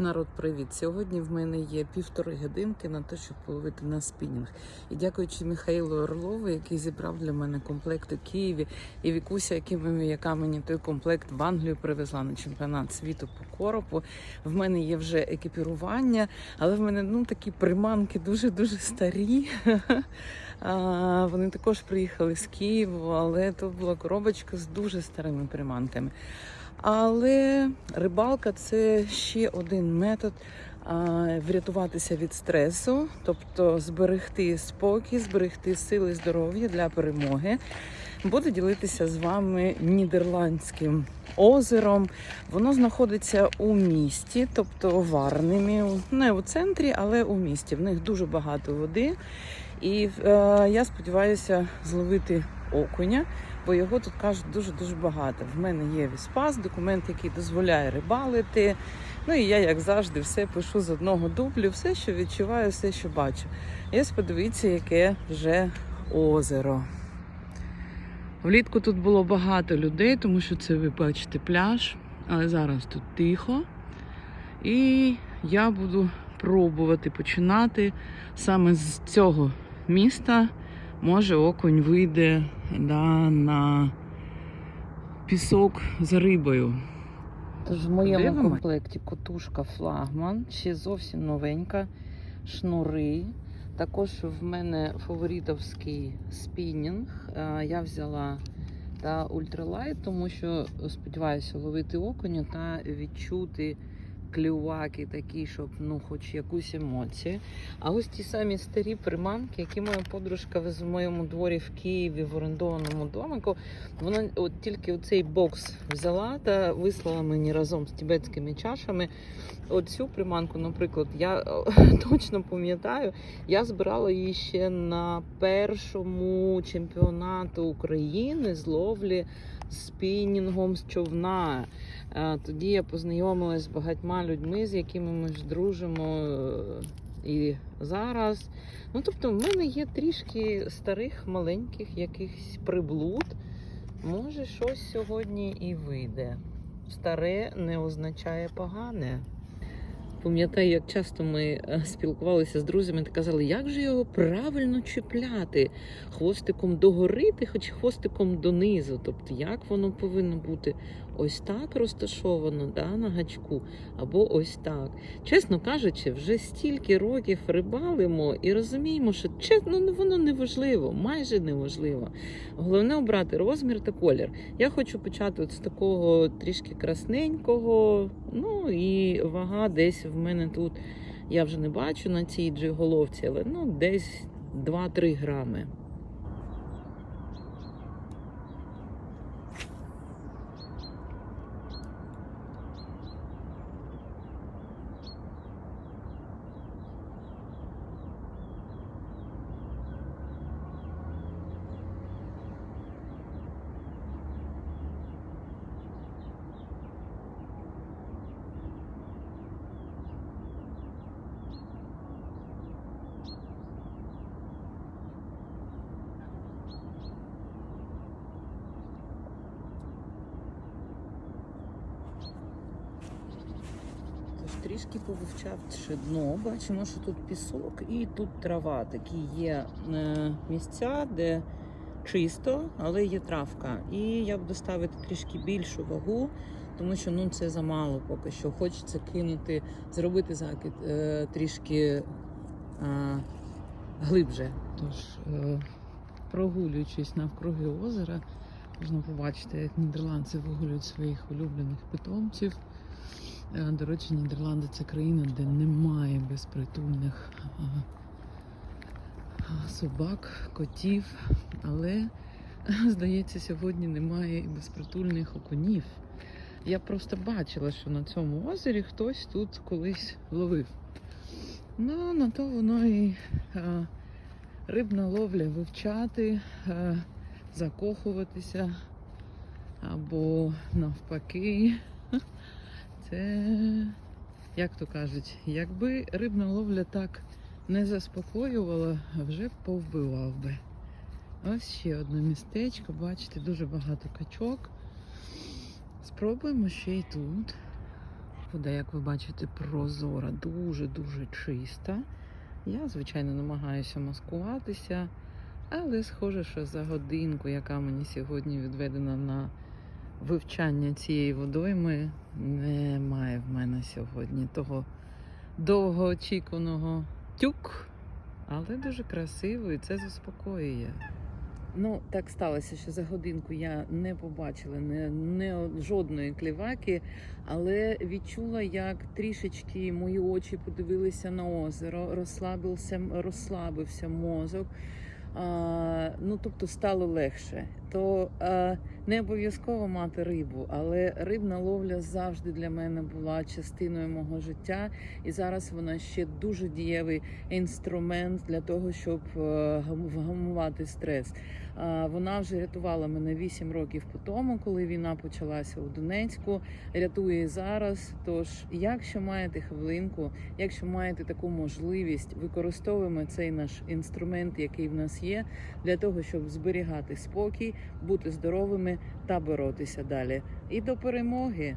Народ, привіт! Сьогодні в мене є півтори годинки на те, щоб половити на спінінг. І дякуючи Михайлу Орлову, який зібрав для мене комплект у Києві, і Вікуся, яка мені той комплект в Англію привезла на чемпіонат світу по коропу. В мене є вже екіпірування, але в мене ну такі приманки дуже дуже старі. Вони також приїхали з Києва, але то була коробочка з дуже старими приманками. Але рибалка це ще один метод врятуватися від стресу, тобто зберегти спокій, зберегти сили здоров'я для перемоги. Буду ділитися з вами нідерландським озером. Воно знаходиться у місті, тобто Варнемі, не у центрі, але у місті. В них дуже багато води. І е, я сподіваюся зловити окуня, бо його тут кажуть дуже-дуже багато. В мене є віспас, документ, який дозволяє рибалити. Ну і я, як завжди, все пишу з одного дублю, все, що відчуваю, все, що бачу. І подивіться, яке вже озеро. Влітку тут було багато людей, тому що це ви бачите пляж, але зараз тут тихо. І я буду пробувати починати саме з цього міста. Може, окунь вийде да, на пісок з рибою. Тож в моєму Дивимо. комплекті котушка флагман, ще зовсім новенька, шнури. Також в мене фаворитовський спінінг. Е, Я взяла та ультралайт, тому що сподіваюся ловити окуня та відчути клюваки такі, щоб ну, хоч якусь емоцію. А ось ті самі старі приманки, які моя подружка в моєму дворі в Києві в орендованому домику. Вона от тільки оцей бокс взяла та вислала мені разом з тібетськими чашами. Оцю приманку, наприклад, я е, точно пам'ятаю, я збирала її ще на першому чемпіонату України з ловлі спінінгом з човна. Е, Тоді я познайомилась з багатьма людьми, з якими ми ж дружимо е, і зараз. Ну, тобто, в мене є трішки старих, маленьких якихось приблуд. Може, щось сьогодні і вийде. Старе не означає погане. Пам'ятаю, як часто ми е, спілкувалися з друзями та казали, як же його правильно чіпляти хвостиком догори, хоч хвостиком донизу. Тобто, як воно повинно бути ось так розташовано да, на гачку, або ось так. Чесно кажучи, вже стільки років рибалимо і розуміємо, що чесно, ну, воно не важливо, майже не важливо. Головне обрати розмір та колір. Я хочу почати от з такого трішки красненького. Ну і вага десь в мене тут. Я вже не бачу на цій джиголовці, але ну десь 2-3 грами. Тож трішки повивчавши дно, бачимо, що тут пісок і тут трава. Такі є е, місця, де чисто, але є травка. І я буду ставити трішки більшу вагу, тому що ну це замало поки що. Хочеться кинути, зробити закид е, трішки е, глибше. Тож, прогулюючись навкруги озера, можна побачити, як нідерландці вигулюють своїх улюблених питомців. Е, До речі, Нідерланди це країна, де немає безпритульних собак, котів, але, здається, сьогодні немає і безпритульних окунів. Я просто бачила, що на цьому озері хтось тут колись ловив. Ну, на то воно і а, рибна ловля вивчати, а, закохуватися або навпаки. Це, як то кажуть, якби рибна ловля так не заспокоювала, вже б повбивав би. Ось ще одне містечко, бачите, дуже багато качок. Спробуємо ще й тут. Вода, як ви бачите, прозора, дуже-дуже чиста. Я, звичайно, намагаюся маскуватися, але схоже, що за годинку, яка мені сьогодні відведена на вивчання цієї водойми, немає в мене сьогодні того довгоочікуваного тюк. Але дуже красиво і це заспокоює. Ну, так сталося, що за годинку я не побачила не, не жодної кліваки, але відчула, як трішечки мої очі подивилися на озеро, розслабився, розслабився мозок. Ну, тобто стало легше. То не обов'язково мати рибу, але рибна ловля завжди для мене була частиною мого життя, і зараз вона ще дуже дієвий інструмент для того, щоб е, вгамувати стрес. Вона вже рятувала мене 8 років по тому, коли війна почалася у Донецьку. Рятує зараз. Тож, якщо маєте хвилинку, якщо маєте таку можливість, використовуємо цей наш інструмент, який в є, для того, щоб зберігати спокій, бути здоровими та боротися далі. І до перемоги.